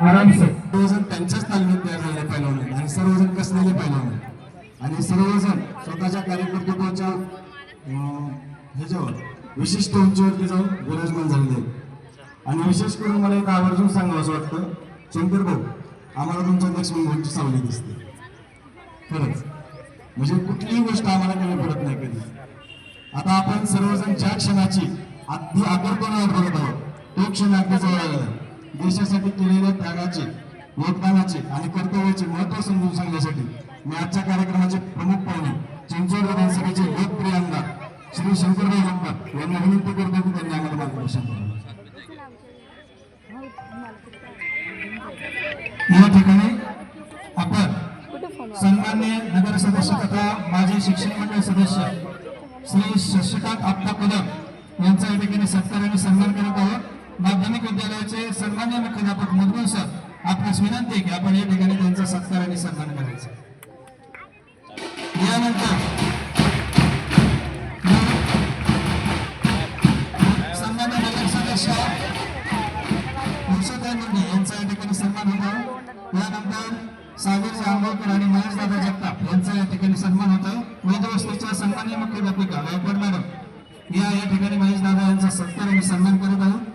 आरामसे सर्वजण त्यांच्याच तालमीत तयार झालेले पैलवान आणि सर्वजण कसलेले पैलवान आणि सर्वजण स्वतःच्या कार्यकर्तृत्वाच्या ह्याच्यावर विशिष्ट उंचीवरती जाऊन विराजमान झालेले आणि विशेष करून मला एक आवर्जून सांगावं असं वाटतं शंकर भाऊ आम्हाला तुमच्या लक्ष्मण भाऊची सावली दिसते. खरंच. म्हणजे कुठलीही गोष्ट आम्हाला कमी पडत नाही कधी. आता आपण सर्वजण ज्या क्षणाची अगदी आकर्षणावर बघत आहोत तो क्षण लागला आहे. देशासाठी केलेल्या त्यागाचे योगदानाचे आणि कर्तव्याचे महत्त्व समजून सांगण्यासाठी मी आजच्या कार्यक्रमाचे प्रमुख पाहुणे चिंचवड विधानसभेचे लोकप्रिय आमदार श्री शंकरराव जगताप यांना विनंती करतो की त्यांनी आम्हाला मार्गदर्शन करावं या ठिकाणी आपण सन्मान्य नगर सदस्य तथा माजी शिक्षण मंडळ सदस्य श्री शशिकांत आप्पा कदम यांचा या ठिकाणी सत्कार आणि सन्मान करत आहोत माध्यमिक विद्यालयाचे सन्मान्य मुख्याध्यापक मधुर सर आपणास विनंती की आपण या ठिकाणी त्यांचा सत्कार आणि सन्मान करायचा. यानंतर सन्मान्य नगर सदस्य मुर्शदान मुंडे यांचा या ठिकाणी सन्मान होता. यानंतर सागर आंबेडकर आणि महेशदादा जगताप यांचा या ठिकाणी सन्मान होत. आहे वेदवस्तीच्या सन्मान्य मुख्याध्यापिका गायकवाड मॅडम या या ठिकाणी महेश दादा यांचा सत्कार आणि सन्मान करत आहे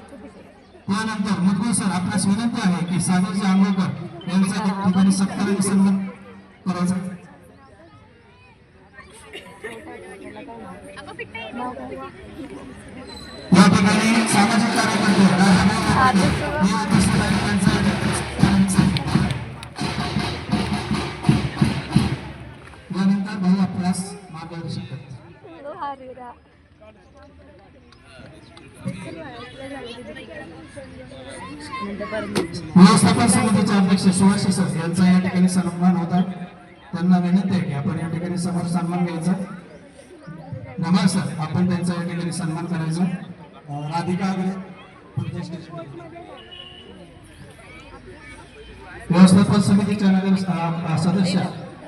त्यानंतर मुद्गल सर आपल्यास विनंती आहे की सागरजी आंबेडकर यांचा या ठिकाणी सत्कार आणि सन्मान करायचा या ठिकाणी सामाजिक कार्यकर्ते यानंतर भाऊ आपल्यास मार्गदर्शन करतात. व्यवस्थापन समितीचे अध्यक्ष सुभाष सर यांचा या ठिकाणी सन्मान होता. त्यांना विनंती आहे की आपण या ठिकाणी समोर सन्मान घ्यायचा. नमस्कार सर आपण त्यांचा या ठिकाणी सन्मान करायचा. राधिका व्यवस्थापन समितीच्या नगर सदस्य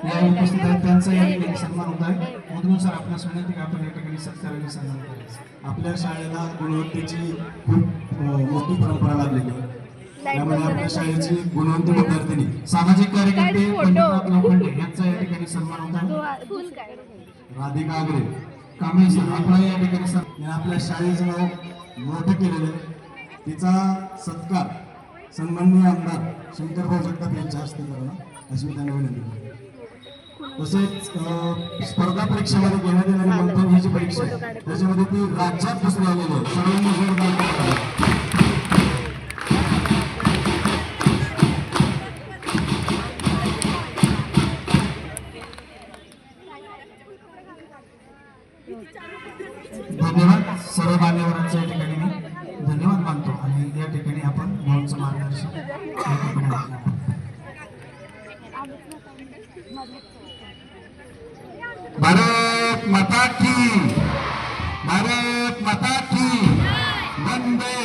या उपस्थित आहेत त्यांचा या ठिकाणी सन्मान होत आहे. मधून सर आपल्यास विनंती की आपण या ठिकाणी सत्कार आणि सन्मान करायचा आपल्या शाळेला गुणवत्तेची खूप मोठी परंपरा लागलेली आहे. त्यामुळे आपल्या शाळेची गुणवंत विद्यार्थिनी सामाजिक कार्यकर्ते लोखंडे यांचा या ठिकाणी सन्मान होता राधिका आगरे कांबळे सर आपला या ठिकाणी आपल्या शाळेचं नाव मोठं केलेलं आहे. तिचा सत्कार सन्माननीय आमदार शंकरभाऊ जगताप यांच्या हस्ते करणं अशी मी त्यांना विनंती तसेच स्पर्धा परीक्षेमध्ये घेण्यात येणारी जी परीक्षा आहे त्याच्यामध्ये ती राज्यात दुसरी आलेली आहे सर्वांनी जोरदार. धन्यवाद सर्व मान्यवरांच्या या ठिकाणी मी धन्यवाद मानतो आणि या ठिकाणी आपण भाऊंचं मार्गदर्शन. भारत माता की भारत माता की वंदे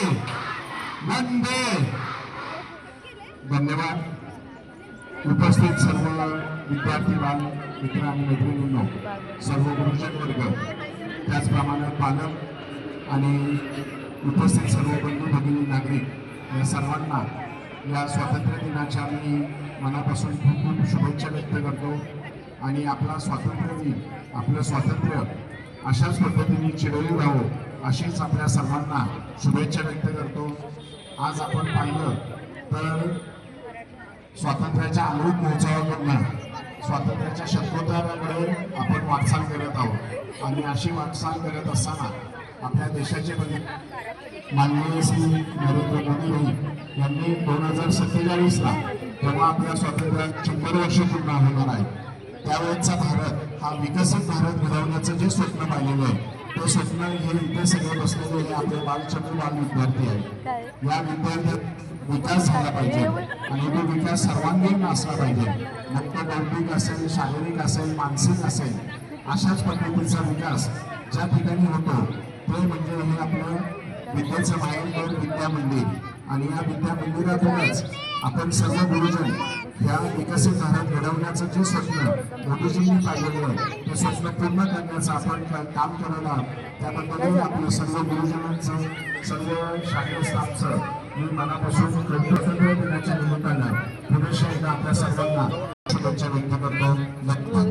वंदे। धन्यवाद. उपस्थित सर्व विद्यार्थी बाल मित्र आणि मैत्रिणींनो सर्व गुरुजन वर्ग त्याचप्रमाणे पालक आणि उपस्थित सर्व बंधू भगिनी नागरिक या सर्वांना या स्वातंत्र्य दिनाच्या मी मनापासून खूप खूप शुभेच्छा व्यक्त करतो. आणि आपला स्वातंत्र्य दिन आपलं स्वातंत्र्य अशाच पद्धतीने चिरळी राहावं अशीच आपल्या सर्वांना शुभेच्छा व्यक्त करतो. आज आपण पाहिलं तर स्वातंत्र्याच्या अमृत महोत्सवाकडनं स्वातंत्र्याच्या शतकोत्तराकडे आपण वाटचाल करत आहोत. आणि अशी वाटचाल करत असताना आपल्या देशाचे प्रमुख माननीय श्री नरेंद्र मोदी भाई यांनी दोन हजार सत्तेचाळीसला जेव्हा आपल्या स्वातंत्र्यात शंभर वर्ष पूर्ण होणार आहे त्यावेळेचा भारत हा विकसित भारत घडवण्याचं जे स्वप्न पाहिलेलं आहे ते स्वप्न हे इथे सगळे बसलेले हे आपले बालचंद्र बाल विद्यार्थी आहेत. या विद्यार्थ्यात विकास झाला पाहिजे. आणि तो विकास सर्वांगीण असला पाहिजे. मग तो बौद्धिक असेल शारीरिक असेल मानसिक असेल अशाच पद्धतीचा विकास ज्या ठिकाणी होतो ते म्हणजे हे आपलं विद्येचं माहेरघर विद्या मंदिर आणि या विद्या मंदिरातूनच आपण सर्व गुरुजन विकसित भारत घडवण्याचं जे स्वप्न मोदीजींनी पाहिलेलं ते स्वप्न पूर्ण करण्याचं आपण काम करत आहोत. त्याबद्दलही आपलं सर्व गुरुजनांचं सर्व शालेय स्टाफचं मी मनापासून कृतज्ञ दिनाच्या निमित्तानं पुरुष एकदा आपल्या सर्वांना शुभेच्छा व्यक्त करतो. धन्यवाद